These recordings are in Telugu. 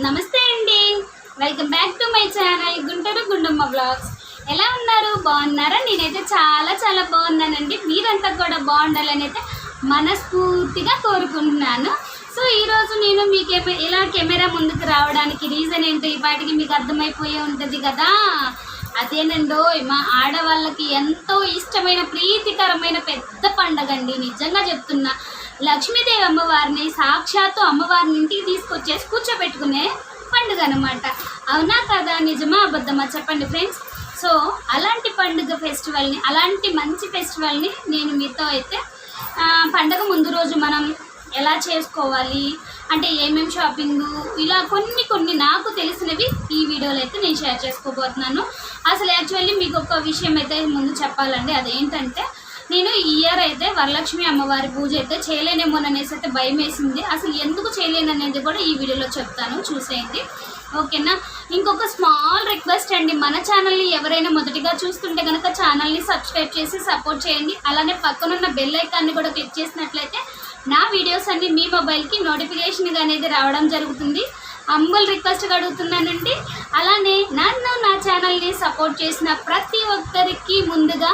నమస్తే అండి. Welcome back to my channel Guntur Gundamma blogs ఎలా ఉన్నారు? బాగున్నారా? నేనైతే చాలా చాలా బాగున్నానండి. మీరంతా కూడా బాగుండాలని అయితే మనస్ఫూర్తిగా కోరుకుంటున్నాను. సో ఈరోజు నేను మీకు ఇలా కెమెరా ముందుకు రావడానికి రీజన్ ఏంటో ఈ మీకు అర్థమైపోయే ఉంటుంది కదా? అదేనండో మా ఆడవాళ్ళకి ఎంతో ఇష్టమైన ప్రీతికరమైన పెద్ద పండగ అండి. నిజంగా చెప్తున్నా. లక్ష్మీదేవి అమ్మవారిని సాక్షాత్తు అమ్మవారిని ఇంటికి తీసుకొచ్చేసి కూర్చోబెట్టుకునే పండుగ అనమాట అవునా కదా? నిజమా? అబద్ధమా? చెప్పండి ఫ్రెండ్స్ సో అలాంటి పండుగ ఫెస్టివల్ని అలాంటి మంచి ఫెస్టివల్ని నేను మీతో అయితే పండగ ముందు రోజు మనం ఎలా చేసుకోవాలి? అంటే ఏమేం షాపింగ్ ఇలా కొన్ని కొన్ని నాకు తెలిసినవి ఈ వీడియోలో అయితే నేను షేర్ చేసుకోబోతున్నాను. అసలు యాక్చువల్లీ మీకు ఒక విషయం అయితే ముందు చెప్పాలండి. అదేంటంటే నేను ఈ ఇయర్ అయితే వరలక్ష్మి అమ్మవారి పూజ అయితే చేయలేనేమోననేసి అయితే భయం వేసింది. అసలు ఎందుకు చేయలేను అనేది కూడా ఈ వీడియోలో చెప్తాను. చూసేయండి. ఓకేనా? ఇంకొక స్మాల్ రిక్వెస్ట్ అండి. మన ఛానల్ని ఎవరైనా మొదటిగా చూస్తుంటే కనుక ఛానల్ని సబ్స్క్రైబ్ చేసి సపోర్ట్ చేయండి. అలానే పక్కనున్న బెల్ ఐకాన్ని కూడా క్లిక్ చేసినట్లయితే నా వీడియోస్ అన్ని మీ మొబైల్కి నోటిఫికేషన్ అనేది రావడం జరుగుతుంది. అంబుల్ రిక్వెస్ట్గా అడుగుతున్నానండి. అలానే నన్ను నా ఛానల్ని సపోర్ట్ చేసిన ప్రతి ఒక్కరికి ముందుగా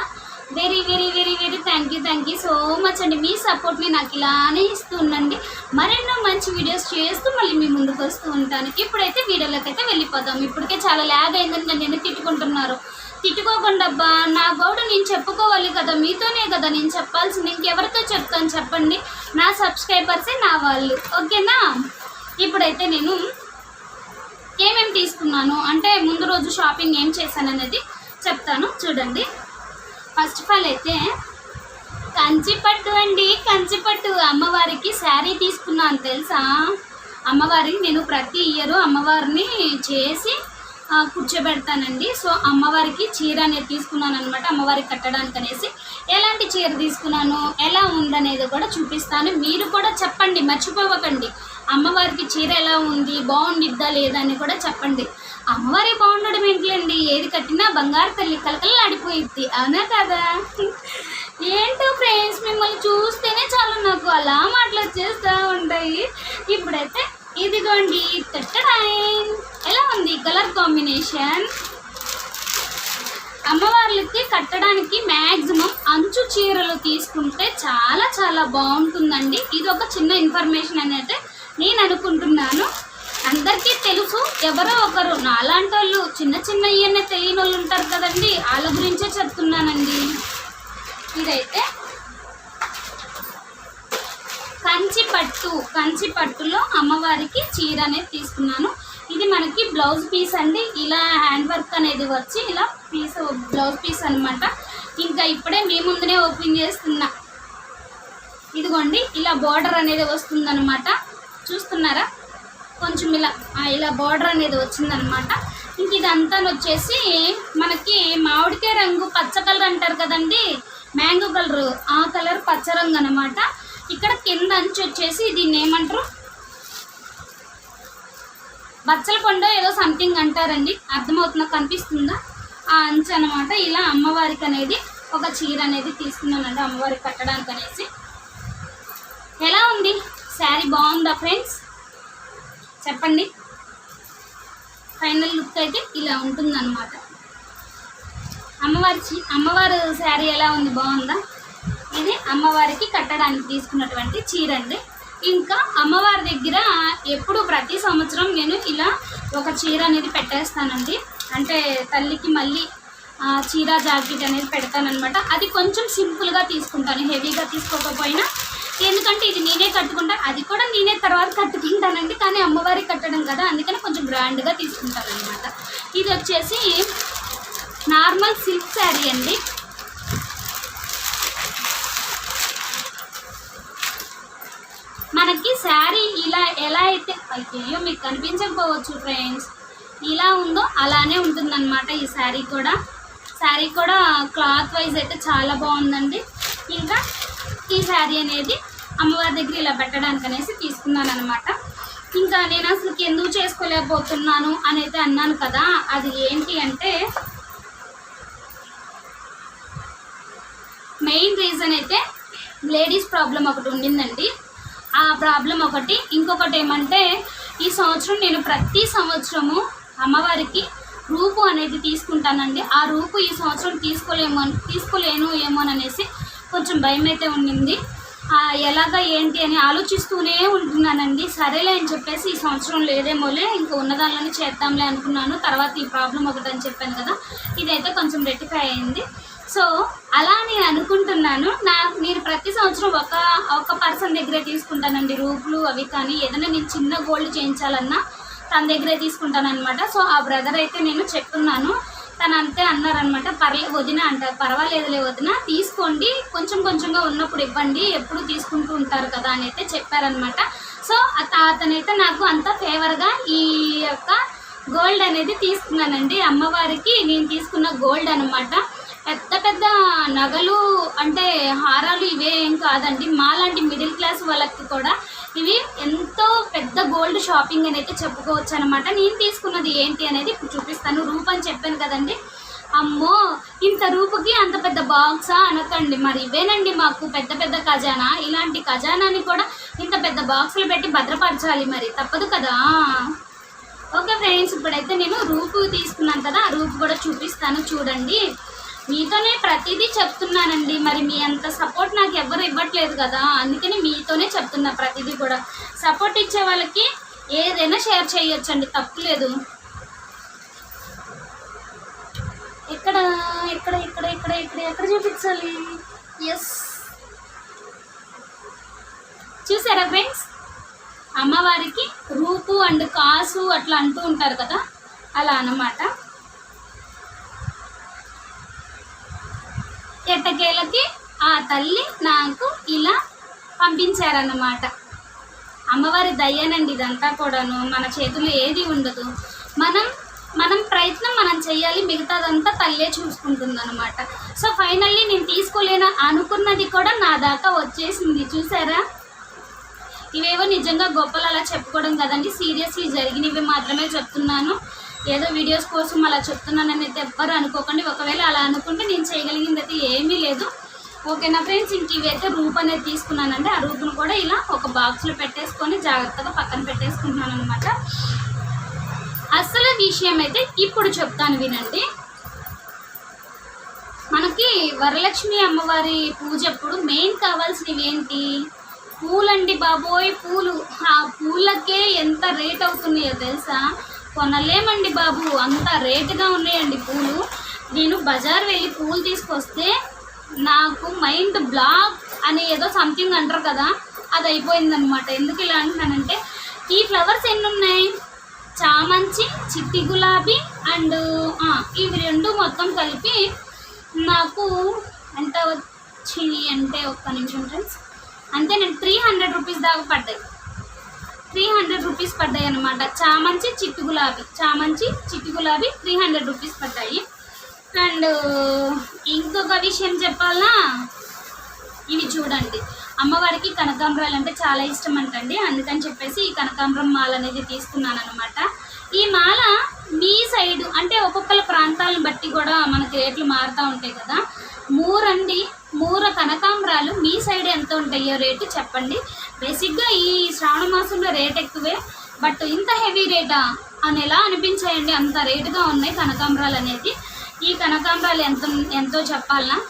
very very very very thank you thank you so much అండి. మీ సపోర్ట్ని నాకు ఇలానే ఇస్తూ ఉండండి మరెన్నో మంచి వీడియోస్ చేస్తూ మళ్ళీ మీ ముందుకు వస్తూ ఉంటాను ఇప్పుడైతే వీడియోలోకి అయితే వెళ్ళిపోదాం. ఇప్పటికే చాలా ల్యాగ్ అయిందని నన్ను ఎందుకు తిట్టుకుంటున్నారు? తిట్టుకోకుండా అబ్బా నా గౌడు నేను చెప్పుకోవాలి కదా మీతోనే కదా నేను చెప్పాల్సింది. ఇంకెవరితో చెప్తాను చెప్పండి. నా సబ్స్క్రైబర్సే నా వాళ్ళు. ఓకేనా? ఇప్పుడైతే నేను ఏమేమి తీసుకున్నాను? అంటే ముందు రోజు షాపింగ్ ఏం చేశాను అనేది చెప్తాను. చూడండి. ఫస్ట్ ఆఫ్ ఆల్ అయితే కంచిపట్టు అండి కంచిపట్టు. అమ్మవారికి శారీ తీసుకున్నాను తెలుసా? అమ్మవారికి నేను ప్రతి ఇయర్ అమ్మవారిని చేసి కూర్చోబెడతానండి. సో అమ్మవారికి చీర అనేది తీసుకున్నాను అనమాట అమ్మవారికి కట్టడానికి అనేసి. ఎలాంటి చీర తీసుకున్నాను ఎలా ఉందనేది కూడా చూపిస్తాను. మీరు కూడా చెప్పండి మర్చిపోవకండి. అమ్మవారికి చీర ఎలా ఉంది బాగుండిద్దా లేదా అని కూడా చెప్పండి. అమ్మవారి బాగుండడం ఏంటిలేండి? ఏది కట్టినా బంగారు తల్లి కలకలు ఆడిపోయిద్ది. అవునా కదా? ఏంటో ఫ్రెండ్స్ మిమ్మల్ని చూస్తేనే చాలు నాకు అలా మాటలు వచ్చేస్తూ ఉంటాయి. ఇప్పుడైతే ఇదిగోండి తట్టడాయ్. ఎలా ఉంది కలర్ కాంబినేషన్? అమ్మవార్లకి కట్టడానికి మ్యాక్సిమం అంచు చీరలు తీసుకుంటే చాలా చాలా బాగుంటుందండి. ఇది ఒక చిన్న ఇన్ఫర్మేషన్ అని అయితే నేను అనుకుంటున్నాను. అందరికీ తెలుసు ఎవరో ఒకరు నాలాంటి వాళ్ళు చిన్న చిన్న ఇవన్నీ తెలియని వాళ్ళు ఉంటారు కదండి వాళ్ళ గురించే చెప్తున్నానండి. ఇదైతే కంచి పట్టు. కంచి పట్టులో అమ్మవారికి చీర అనేది తీసుకున్నాను. ఇది మనకి బ్లౌజ్ పీస్ అండి. ఇలా హ్యాండ్ వర్క్ అనేది వచ్చి ఇలా పీస్ బ్లౌజ్ పీస్ అన్నమాట. ఇంకా ఇప్పుడే మీ ముందునే ఓపెన్ చేస్తున్నా. ఇదిగోండి ఇలా బార్డర్ అనేది వస్తుందన్నమాట. చూస్తున్నారా? కొంచెం ఇలా ఇలా బార్డర్ అనేది వచ్చిందనమాట ఇంక ఇదంతా వచ్చేసి మనకి మామిడికాయ రంగు పచ్చ కలర్ అంటారు కదండి? మ్యాంగో కలరు ఆ కలర్ పచ్చ రంగు అనమాట ఇక్కడ కింద అంచు వచ్చేసి దీన్ని ఏమంటారు? బచ్చల కొండ ఏదో సంథింగ్ అంటారండి. అర్థమవుతుందా? కనిపిస్తుందా? ఆ అంచు అనమాట ఇలా అమ్మవారికి అనేది ఒక చీర అనేది తీసుకున్నానండి అమ్మవారికి కట్టడానికి అనేసి. ఎలా ఉంది? శారీ బాగుందా ఫ్రెండ్స్ చెప్పండి. ఫైనల్ లుక్ అయితే ఇలా ఉంటుందన్నమాట. అమ్మవారి అమ్మవారు శారీ ఎలా ఉంది? బాగుందా? ఇది అమ్మవారికి కట్టడానికి తీసుకున్నటువంటి చీర అండి ఇంకా అమ్మవారి దగ్గర ఎప్పుడు ప్రతి సంవత్సరం నేను ఇలా ఒక చీర అనేది పెట్టేస్తానండి. అంటే తల్లికి మళ్ళీ చీర జాకెట్ అనేది పెడతానమాట అది కొంచెం సింపుల్గా తీసుకుంటాను హెవీగా తీసుకోకపోయినా. ఎందుకంటే ఇది నేనే కట్టుకుంటా అది కూడా నేనే తర్వాత కట్టుకుంటానండి. కానీ అమ్మవారికి కట్టడం కదా అందుకని కొంచెం గ్రాండ్గా తీసుకుంటాను అనమాట ఇది వచ్చేసి నార్మల్ సిల్క్ శారీ అండి. మనకి శారీ ఇలా ఎలా అయితే అయ్యో మీకు కనిపించకపోవచ్చు ఫ్రెండ్స్ ఇలా ఉందో అలానే ఉంటుందన్నమాట ఈ శారీ కూడా. శారీ కూడా క్లాత్ వైజ్ అయితే చాలా బాగుందండి. ఇంకా ఈ శారీ అనేది అమ్మవారి దగ్గర ఇలా పెట్టడానికి అనేసి తీసుకున్నాను అనమాట ఇంకా నేను అసలు ఎందుకు చేసుకోలేకపోతున్నాను అని అయితే అన్నాను కదా అది ఏంటి అంటే మెయిన్ రీజన్ అయితే లేడీస్ ప్రాబ్లం ఒకటి ఉండిందండి. ఆ ప్రాబ్లం ఒకటి. ఇంకొకటి ఏమంటే ఈ సంవత్సరం నేను ప్రతి సంవత్సరము అమ్మవారికి రూపు అనేది తీసుకుంటానండి. ఆ రూపు ఈ సంవత్సరం తీసుకోలేమో తీసుకోలేను ఏమో అనేసి కొంచెం భయం అయితే ఉండింది. ఎలాగ ఎలాగా ఏంటి అని ఆలోచిస్తూనే ఉంటున్నానండి. సరేలే అని చెప్పేసి ఈ సంవత్సరం లేదేమోలే ఇంకా ఉన్నదానిలోనే చేద్దాంలే అనుకున్నాను. తర్వాత ఈ ప్రాబ్లం ఒకటి అని చెప్పాను కదా ఇదైతే కొంచెం రెట్టిఫై అయింది. సో అలా నేను అనుకుంటున్నాను. నా నేను ప్రతి సంవత్సరం ఒక ఒక పర్సన్ దగ్గరే తీసుకుంటానండి రూపులు అవి కానీ. ఏదైనా నేను చిన్న గోల్డ్ చేయించాలన్నా తన దగ్గరే తీసుకుంటానమాట సో ఆ బ్రదర్ అయితే నేను చెప్తున్నాను. తను అంతే అన్నారనమాట పర్లే వదిన అంటారు పర్వాలేదులే వదిన తీసుకోండి. కొంచెం కొంచెంగా ఉన్నప్పుడు ఇవ్వండి. ఎప్పుడు తీసుకుంటూ ఉంటారు కదా అని అయితే చెప్పారనమాట సో అతనైతే నాకు అంత ఫేవర్గా ఈ యొక్క గోల్డ్ అనేది తీసుకున్నానండి. అమ్మవారికి నేను తీసుకున్న గోల్డ్ అనమాట పెద్ద పెద్ద నగలు అంటే హారాలు ఇవే ఏం కాదండి. మాలాంటి మిడిల్ క్లాస్ వాళ్ళకి కూడా ఇవి ఎంతో పెద్ద గోల్డ్ షాపింగ్ అని అయితే చెప్పుకోవచ్చు అనమాట నేను తీసుకున్నది ఏంటి అనేది ఇప్పుడు చూపిస్తాను. రూప్ అని చెప్పాను కదండి. అమ్మో ఇంత రూపుకి అంత పెద్ద బాక్సా అనకండి. మరి ఇవేనండి మాకు పెద్ద పెద్ద ఖజానా? ఇలాంటి ఖజానాని కూడా ఇంత పెద్ద బాక్సులు పెట్టి భద్రపరచాలి మరి. తప్పదు కదా? ఓకే ఫ్రెండ్స్ ఇప్పుడైతే నేను రూపు తీసుకున్నాను కదా. ఆ రూపు కూడా చూపిస్తాను. చూడండి. మీతోనే ప్రతిదీ చెప్తున్నానండి. మరి మీ అంత సపోర్ట్ నాకు ఎవ్వరు ఇవ్వట్లేదు కదా. అందుకని మీతోనే చెప్తున్నా ప్రతిదీ కూడా. సపోర్ట్ ఇచ్చే వాళ్ళకి ఏదైనా షేర్ చేయొచ్చండి. తప్పులేదు ఎక్కడ? ఎక్కడ? ఇక్కడ ఇక్కడ ఇక్కడ ఎక్కడ చూపించాలి? ఎస్ చూసారా ఫ్రెండ్స్? అమ్మవారికి రూపు అండ్ కాసు అట్లా అంటూ ఉంటారు కదా. అలా అన్నమాట. ఎట్టకేలకి ఆ తల్లి నాకు ఇలా పంపించారన్నమాట. అమ్మవారి దయ్యనండి ఇదంతా కూడాను. మన చేతిలో ఏది ఉండదు. మనం మనం ప్రయత్నం మనం చేయాలి. మిగతాదంతా తల్లే చూసుకుంటుంది అనమాట సో ఫైనల్లీ నేను తీసుకోలేను అనుకున్నది కూడా నా దాకా వచ్చేసింది. చూసారా? ఇవేవో నిజంగా గొప్పలు అలా చెప్పుకోవడం కదండి. సీరియస్లీ జరిగినవి మాత్రమే చెప్తున్నాను. ఏదో వీడియోస్ కోసం అలా చెప్తున్నానని అయితే ఎవ్వరు అనుకోకండి. ఒకవేళ అలా అనుకుంటే నేను చేయగలిగింది అయితే ఏమీ లేదు. ఓకేనా ఫ్రెండ్స్ ఇంక ఇవైతే రూప్ అనేది తీసుకున్నానండి. ఆ రూపును కూడా ఇలా ఒక బాక్స్లో పెట్టేసుకొని జాగ్రత్తగా పక్కన పెట్టేసుకుంటున్నాను అనమాట అసలు విషయం అయితే ఇప్పుడు చెప్తాను వినండి. మనకి వరలక్ష్మి అమ్మవారి పూజ అప్పుడు మెయిన్ కావాల్సినవి ఏంటి? పూలండి బాబోయ్ పూలు. ఆ పూలకే ఎంత రేట్ అవుతున్నాయో తెలుసా? కొనలేమండి బాబు. అంత రేటుగా ఉన్నాయండి పూలు. నేను బజార్ వెళ్ళి పూలు తీసుకొస్తే నాకు మైండ్ బ్లాక్ అని ఏదో సంథింగ్ అంటారు కదా అది అయిపోయిందనమాట ఎందుకు ఇలా అంటున్నానంటే ఈ ఫ్లవర్స్ ఎన్ని ఉన్నాయి చామంచి చిట్టి గులాబీ అండ్ ఇవి రెండు మొత్తం కలిపి నాకు ఎంత వచ్చింది అంటే ఒక్క నిమిషం ఫ్రెండ్స్ అంతే నేను త్రీ హండ్రెడ్ రూపీస్ దాకా పడ్డాయి. త్రీ హండ్రెడ్ రూపీస్ పడ్డాయి అనమాట చామంచి చిట్టు గులాబీ. చామంచి చిట్టు గులాబీ త్రీ హండ్రెడ్ రూపీస్ పడ్డాయి. అండ్ ఇంకొక విషయం చెప్పాలా? ఇవి చూడండి. అమ్మవారికి కనకాంబరాలు అంటే చాలా ఇష్టం అంటండి అందుకని చెప్పేసి ఈ కనకాంబరం మాల అనేది తీసుకున్నాను అనమాట ఈ మాల మీ సైడ్ అంటే ఒక్కొక్కల ప్రాంతాలను బట్టి కూడా మనకి రేట్లు మారుతూ ఉంటాయి కదా. మూరండి. మూర కనకాంబరాలు మీ సైడ్ ఎంత ఉంటాయో రేటు చెప్పండి. బేసిక్గా ఈ శ్రావణ మాసంలో రేట్ ఎక్కువే. బట్ ఇంత హెవీ రేటా? అని ఎలా అనిపించాయండి? అంత రేటుగా ఉన్నాయి కనకాంబరాలు అనేది. ఈ కనకాంబరాలు ఎంత ఎంతో చెప్పాలనా?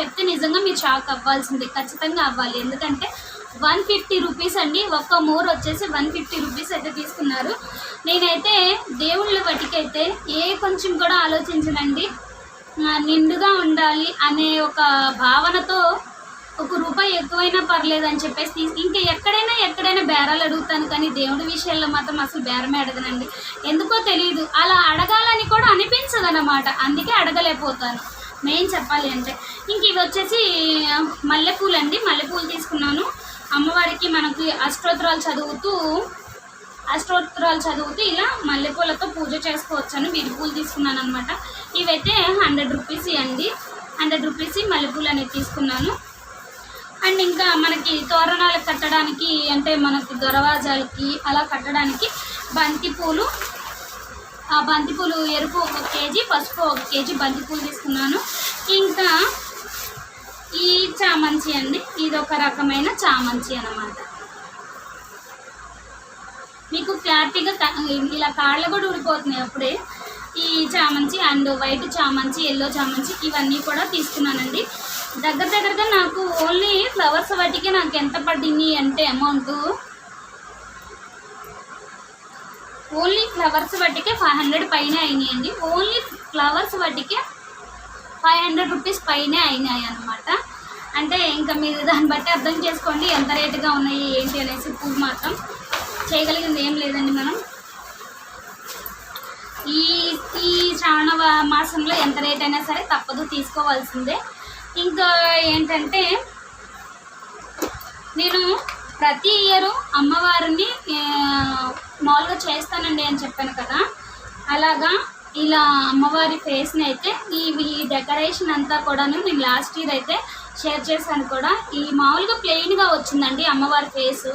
చెప్తే నిజంగా మీరు షాక్ అవ్వాల్సింది. ఖచ్చితంగా అవ్వాలి. ఎందుకంటే వన్ ఫిఫ్టీ రూపీస్ అండి. ఒక్క మోర్ వచ్చేసి వన్ ఫిఫ్టీ రూపీస్ అయితే తీసుకున్నారు. నేనైతే దేవుళ్ళ బట్టికైతే ఏ కొంచెం కూడా ఆలోచించనండి. నిండుగా ఉండాలి అనే ఒక భావనతో ఒక రూపాయి ఎక్కువైనా పర్లేదు అని చెప్పేసి ఇంకా ఎక్కడైనా ఎక్కడైనా బేరాలు అడుగుతాను కానీ దేవుడి విషయాల్లో మాత్రం అసలు బేరమే అడగనండి ఎందుకో తెలియదు అలా అడగాలని కూడా అనిపించదు అనమాట అందుకే అడగలేకపోతాను. మెయిన్ చెప్పాలి అంటే. ఇంక ఇవి వచ్చేసి మల్లెపూలు అండి మల్లెపూలు తీసుకున్నాను. అమ్మవారికి మనకి అష్టోత్తరాలు చదువుతూ అష్టోత్తరాలు చదివితే ఇలా మల్లెపూలతో పూజ చేసుకోవచ్చాను వీడి పూలు తీసుకున్నాను అనమాట ఇవైతే హండ్రెడ్ రూపీస్ అండి హండ్రెడ్ రూపీస్ మల్లెపూలు అనేది తీసుకున్నాను. అండ్ ఇంకా మనకి తోరణాలు కట్టడానికి అంటే మనకి దొరవాజాలకి అలా కట్టడానికి బంతిపూలు ఆ బంతిపూలు ఎరుపు ఒక కేజీ పసుపు ఒక కేజీ బంతిపూలు తీసుకున్నాను. ఇంకా ఈ చామంతి అండి. ఇది ఒక రకమైన చామంతి అన్నమాట. మీకు క్లారిటీగా ఇలా కాళ్ళు కూడా ఊడిపోతున్నాయి అప్పుడే. ఈ చామంతి అండ్ వైట్ చామంతి ఎల్లో చామంతి ఇవన్నీ కూడా తీసుకున్నానండి. దగ్గర దగ్గరగా నాకు ఓన్లీ ఫ్లవర్స్ వాటికి నాకు ఎంత పడింది అంటే అమౌంట్ ఓన్లీ ఫ్లవర్స్ వాటికే ఫైవ్ హండ్రెడ్ పైన అయినాయండి. ఓన్లీ ఫ్లవర్స్ వాటికే ఫైవ్ హండ్రెడ్ రూపీస్ పైనే అయినాయి అనమాట అంటే ఇంకా మీరు దాన్ని బట్టి అర్థం చేసుకోండి ఎంత రేటుగా ఉన్నాయి ఏంటి అనేసి పువ్వు మాత్రం. చేయగలిగింది ఏం లేదండి మనం. ఈ ఈ శ్రావణ మాసంలో ఎంత రేట్ అయినా సరే తప్పదు తీసుకోవాల్సిందే. ఇంకా ఏంటంటే నేను ప్రతి ఇయరు అమ్మవారిని మామూలుగా చేస్తానండి అని చెప్పాను కదా. అలాగా ఇలా అమ్మవారి ఫేస్ని అయితే ఈ ఈ డెకరేషన్ అంతా కూడాను నేను లాస్ట్ ఇయర్ అయితే షేర్ చేశాను కూడా. ఈ మామూలుగా ప్లెయిన్గా వచ్చిందండి అమ్మవారి ఫేసు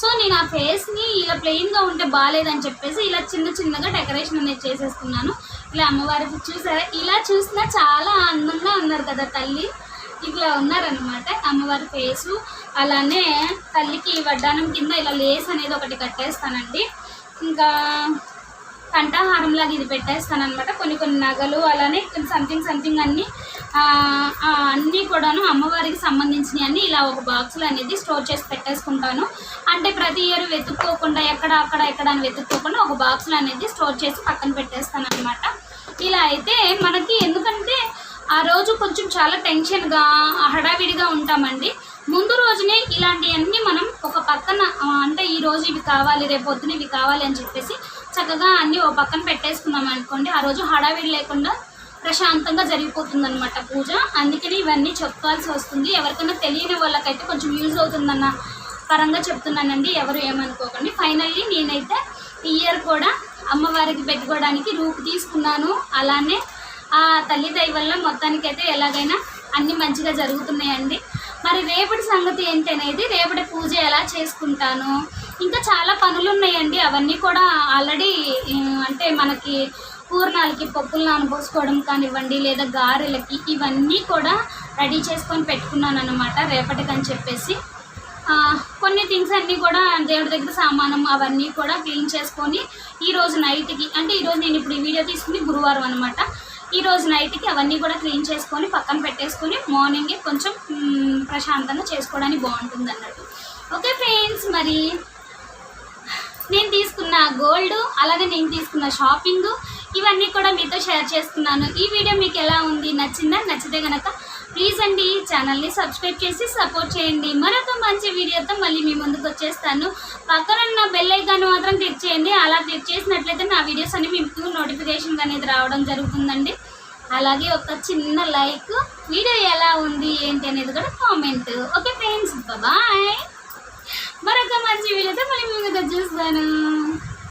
సో నేను ఆ ఫేస్ని ఇలా ప్లెయిన్గా ఉంటే బాగాలేదని చెప్పేసి ఇలా చిన్న చిన్నగా డెకరేషన్ అనేది చేసేసుకున్నాను ఇలా అమ్మవారికి చూసారా? ఇలా చూసినా చాలా అందంగా ఉన్నారు కదా తల్లి. ఇట్లా ఉన్నారనమాట అమ్మవారి ఫేసు అలానే తల్లికి వడ్డానం కింద ఇలా లేస్ అనేది ఒకటి కట్టేస్తానండి. ఇంకా కంఠాహారం లాగా ఇది పెట్టేస్తాను అనమాట కొన్ని కొన్ని నగలు అలానే సంథింగ్ సంథింగ్ అన్నీ అన్నీ కూడాను అమ్మవారికి సంబంధించినవి అన్నీ ఇలా ఒక బాక్స్లో అనేది స్టోర్ చేసి పెట్టేసుకుంటాను. అంటే ప్రతి ఇయర్ వెతుక్కోకుండా ఎక్కడ అక్కడ ఎక్కడ అని వెతుక్కోకుండా ఒక బాక్స్లో అనేది స్టోర్ చేసి పక్కన పెట్టేస్తాను అనమాట ఇలా అయితే మనకి ఎందుకంటే ఆ రోజు కొంచెం చాలా టెన్షన్గా హడావిడిగా ఉంటామండి. ముందు రోజునే ఇలాంటివన్నీ మనం ఒక పక్కన అంటే ఈ రోజు ఇవి కావాలి రేపు పొద్దున ఇవి కావాలి అని చెప్పేసి చక్కగా అన్నీ ఒక పక్కన పెట్టేసుకున్నాం అనుకోండి ఆ రోజు హడావిడి లేకుండా ప్రశాంతంగా జరిగిపోతుంది అనమాట పూజ. అందుకని ఇవన్నీ చెప్పాల్సి వస్తుంది. ఎవరికైనా తెలియని వాళ్ళకైతే కొంచెం యూజ్ అవుతుందన్న పరంగా చెప్తున్నానండి. ఎవరు ఏమనుకోకండి. ఫైనల్లీ నేనైతే ఈ ఇయర్ కూడా అమ్మవారికి పెట్టుకోవడానికి రూపు తీసుకున్నాను. అలానే ఆ తల్లి వల్ల మొత్తానికైతే ఎలాగైనా అన్నీ మంచిగా జరుగుతున్నాయండి. మరి రేపటి సంగతి ఏంటి అనేది రేపటి పూజ ఎలా చేసుకుంటాను? ఇంకా చాలా పనులు ఉన్నాయండి అవన్నీ కూడా ఆల్రెడీ అంటే మనకి పూర్ణాలకి పప్పులు నానబోసుకోవడం కానివ్వండి లేదా గారెలకి ఇవన్నీ కూడా రెడీ చేసుకొని పెట్టుకున్నాను అనమాట రేపటికని చెప్పేసి. కొన్ని థింగ్స్ అన్నీ కూడా దేవుడి దగ్గర సామానం అవన్నీ కూడా క్లీన్ చేసుకొని ఈరోజు నైట్కి అంటే ఈరోజు నేను ఇప్పుడు ఈ వీడియో తీసుకుని గురువారం అనమాట ఈరోజు నైట్కి అవన్నీ కూడా క్లీన్ చేసుకొని పక్కన పెట్టేసుకొని మార్నింగే కొంచెం ప్రశాంతంగా చేసుకోవడానికి బాగుంటుంది అన్నట్టు ఓకే ఫ్రెండ్స్ మరి నేను తీసుకున్న గోల్డ్ అలాగే నేను తీసుకున్న షాపింగ్ ఇవన్నీ కూడా మీతో షేర్ చేస్తున్నాను ఈ వీడియో మీకు ఎలా ఉంది నచ్చిందా? నచ్చితే కనుక ప్లీజ్ అండి ఛానల్ని సబ్స్క్రైబ్ చేసి సపోర్ట్ చేయండి. మరొక మంచి వీడియోతో మళ్ళీ మీ ముందుకు వచ్చేస్తాను. పక్కన ఉన్న బెల్ ఐకాన్ మాత్రం క్లిక్ చేయండి. అలా క్లిక్ చేసినట్లయితే నా వీడియోస్ అన్ని మీకు నోటిఫికేషన్ అనేది రావడం జరుగుతుందండి. అలాగే ఒక చిన్న లైక్ వీడియో ఎలా ఉంది ఏంటి అనేది కూడా కామెంట్ ఓకే ఫ్రెండ్స్ బాయ్ మరొక మంచి వీడియోతో మళ్ళీ మీ ముందుకు వచ్చేస్తాను.